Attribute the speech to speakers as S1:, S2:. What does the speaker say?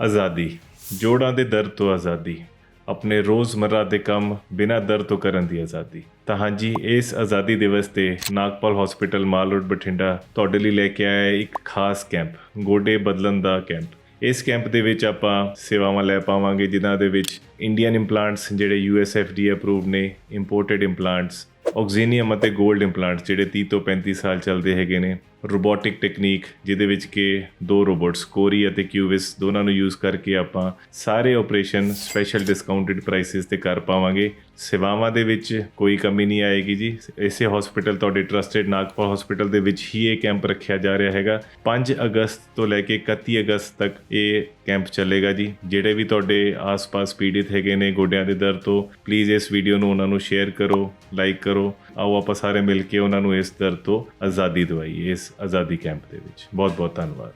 S1: ਆਜ਼ਾਦੀ, ਜੋੜਾਂ ਦੇ ਦਰਦ ਤੋਂ ਆਜ਼ਾਦੀ, ਆਪਣੇ ਰੋਜ਼ਮਰਰਾ ਦੇ ਕੰਮ ਬਿਨਾਂ ਦਰਦ ਤੋਂ ਕਰਨ ਦੀ ਆਜ਼ਾਦੀ। ਤਾਂ ਹਾਂਜੀ, ਇਸ ਆਜ਼ਾਦੀ ਦਿਵਸ ਤੇ Nagpal hospital Mall Road Bathinda ਤੁਹਾਡੇ ਲਈ ਲੈ ਕੇ ਆਇਆ ਹੈ ਇੱਕ ਖਾਸ ਕੈਂਪ, ਗੋਡੇ ਬਦਲਣ ਦਾ ਕੈਂਪ। ਇਸ ਕੈਂਪ ਦੇ ਵਿੱਚ ਆਪਾਂ ਸੇਵਾਵਾਂ ਲੈ ਪਾਵਾਂਗੇ, ਜਿਨ੍ਹਾਂ ਦੇ ਵਿੱਚ ਇੰਡੀਅਨ ਇੰਪਲਾਂਟਸ ਜਿਹੜੇ ਯੂਐਸਐਫਡੀ ਅਪਰੂਵਡ ਨੇ ਇੰਪੋਰਟਡ ਇੰਪਲਾਂਟਸ ਆਕਸੀਨੀਅਮ ਅਤੇ 골ਡ ਇੰਪਲਾਂਟਸ ਜਿਹੜੇ 30 ਤੋਂ 35 ਸਾਲ ਚੱਲਦੇ ਹੈਗੇ ਨੇ। ਰੋਬੋਟਿਕ ਟੈਕਨੀਕ ਜਿਹਦੇ ਵਿੱਚ ਕਿ ਦੋ ਰੋਬੋਟਸ ਕੋਰੀ ਅਤੇ ਕਿਊਵਿਸ ਦੋਨਾਂ ਨੂੰ ਯੂਜ਼ ਕਰਕੇ ਆਪਾਂ ਸਾਰੇ ਆਪਰੇਸ਼ਨ ਸਪੈਸ਼ਲ ਡਿਸਕਾਊਂਟਡ ਪ੍ਰਾਈਸਿਸ ਤੇ ਕਰ ਪਾਵਾਂਗੇ। ਸੇਵਾਵਾਂ ਦੇ ਵਿੱਚ ਕੋਈ ਕਮੀ ਨਹੀਂ ਆਏਗੀ ਜੀ। ਇਸੇ ਹਸਪੀਟਲ ਤੁਹਾਡੇ ਟਰਸਟਡ ਨਾਗਪੁਰ ਹਸਪੀਟਲ ਦੇ ਵਿੱਚ ਹੀ ਇਹ ਕੈਂਪ ਰੱਖਿਆ ਜਾ ਰਿਹਾ ਹੈਗਾ। 5 ਅਗਸਤ ਤੋਂ ਲੈ ਕੇ 31 ਅਗਸਤ ਤੱਕ ਇਹ ਕੈਂਪ ਚੱਲੇਗਾ ਜੀ। ਜਿਹੜੇ ਵੀ ਤੁਹਾਡੇ ਆਸ-ਪਾਸ ਪੀੜਿਤ ਹੈਗੇ ਨੇ, ਗੋਡਿਆਂ ਦੇ ਦਰਦ ਤੋਂ ਪਲੀਜ਼ ਇਸ ਵੀਡੀਓ ਨੂੰ ਉਹਨਾਂ ਨੂੰ ਸ਼ੇਅਰ ਕਰੋ ਲਾਈਕ ਕਰੋ। ਆਓ ਆਪਾਂ ਸਾਰੇ ਮਿਲ ਕੇ ਉਹਨਾਂ ਨੂੰ ਇਸ ਦਰ ਤੋਂ ਆਜ਼ਾਦੀ ਦਵਾਈਏ, ਇਸ ਆਜ਼ਾਦੀ ਕੈਂਪ ਦੇ ਵਿੱਚ। ਬਹੁਤ ਬਹੁਤ ਧੰਨਵਾਦ।